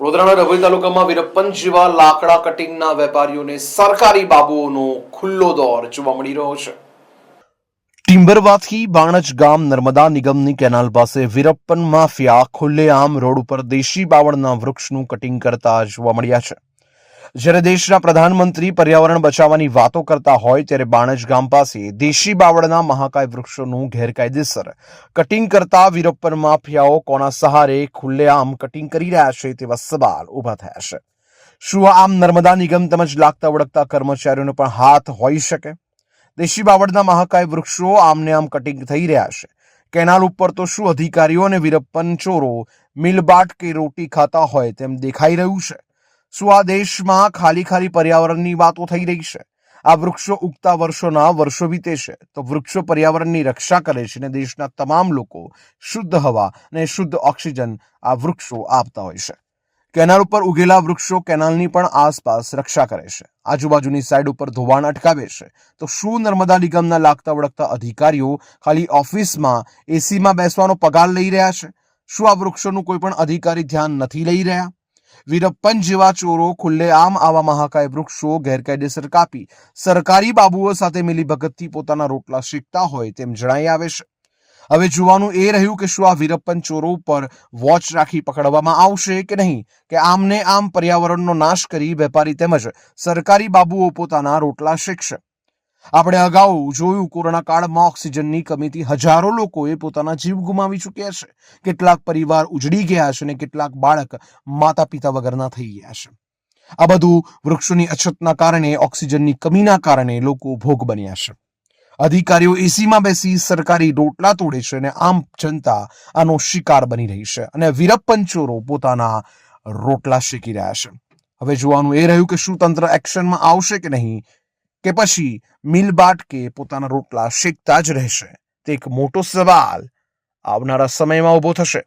વડોદરાના ડભોઈ તાલુકામાં વિરપ્પન જેવા લાકડા કટિંગના વેપારીઓને સરકારી બાબુઓનો ખુલ્લો દોર જોવા મળી રહ્યો છે. ટિમ્બરવાથી બાણજ ગામ નર્મદા નિગમની કેનાલ પાસે વીરપ્પન માફિયા ખુલ્લેઆમ રોડ ઉપર દેશી બાવળના વૃક્ષનું કટિંગ કરતા જોવા મળ્યા છે. જ્યારે દેશના પ્રધાનમંત્રી પર્યાવરણ બચાવવાની વાતો કરતા હોય ત્યારે બાણજ ગામ પાસે દેશી બાવળના મહાકાય વૃક્ષોનું ગેરકાયદેસર કટિંગ કરતા વીરપ્પન માફિયાઓ કોના સહારે ખુલ્લેઆમ કટિંગ કરી રહ્યા છે તેવા સવાલ ઊભા થયા છે. શું આમ નર્મદા નિગમ તેમજ લાગતા વળગતા કર્મચારીઓનો પણ હાથ હોઈ શકે? દેશી બાવળના મહાકાય વૃક્ષો આમને આમ કટિંગ થઈ રહ્યા છે. કેનાલ ઉપર તો શું અધિકારીઓ અને વીરપ્પન ચોરો મિલબાટ કે રોટી ખાતા હોય તેમ દેખાઈ રહ્યું છે? શું આ દેશમાં ખાલી ખાલી પર્યાવરણની વાતો થઈ રહી છે. આ વૃક્ષો ઉગતા વર્ષોના વર્ષો વીતે છે તો વૃક્ષો પર્યાવરણની રક્ષા કરે છે અને દેશના તમામ લોકો શુદ્ધ હવા અને શુદ્ધ ઓક્સિજન આ વૃક્ષો આપતા હોય છે. કેનાલ ઉપર ઉગેલા વૃક્ષો કેનાલની પણ આસપાસ રક્ષા કરે છે. આજુબાજુની સાઈડ ઉપર ધોવાણ અટકાવે છે. તો શું નર્મદા નિગમના લાગતા વળગતા અધિકારીઓ ખાલી ઓફિસમાં એસીમાં બેસવાનો પગાર લઈ રહ્યા છે? શું આ વૃક્ષોનું કોઈ પણ અધિકારી ધ્યાન નથી લઈ રહ્યા? વીરપ્પન જેવા ચોરો ખુલ્લેઆમ આવા મહાકાય વૃક્ષો ગેરકાયદેસર કાપી. સરકારી બાબુઓ સાથે મિલીભગતથી પોતાના રોટલા શીખતા હોય તેમ જણાઈ આવે છે. હવે જોવાનું એ રહ્યું કે શું આ વીરપ્પન ચોરો ઉપર વોચ રાખી પકડવામાં આવશે કે નહીં? કે આમને આમ પર્યાવરણનો નાશ કરી વેપારી તેમજ સરકારી બાબુઓ પોતાના રોટલા શીખશે? આપણે અગાઉ જોયું કોરોના કાળમાં ઓક્સિજનની કમીથી હજારો લોકોએ પોતાના જીવ ગુમાવી ચૂક્યા છે. કેટલાક પરિવાર ઉજડી ગયા છે અને કેટલાક બાળક માતા પિતા વગરના થઈ ગયા છે. આ બધું વૃક્ષોની અછતના કારણે, ઓક્સિજનની કમીના કારણે લોકો ભોગ બન્યા છે. અધિકારીઓ એસીમાં બેસી સરકારી રોટલા તોડે છે અને આમ જનતા આનો શિકાર બની રહી છે અને વીરપ્પન ચોરો પોતાના રોટલા શેકી રહ્યા છે. હવે જોવાનું એ રહ્યું કે શું તંત્ર એક્શનમાં આવશે કે નહીં કે પછી મિલબાટ કે પોતાના રોટલા શેકતા જ રહેશે. તે એક મોટો સવાલ આવનારા સમયમાં ઊભો થશે.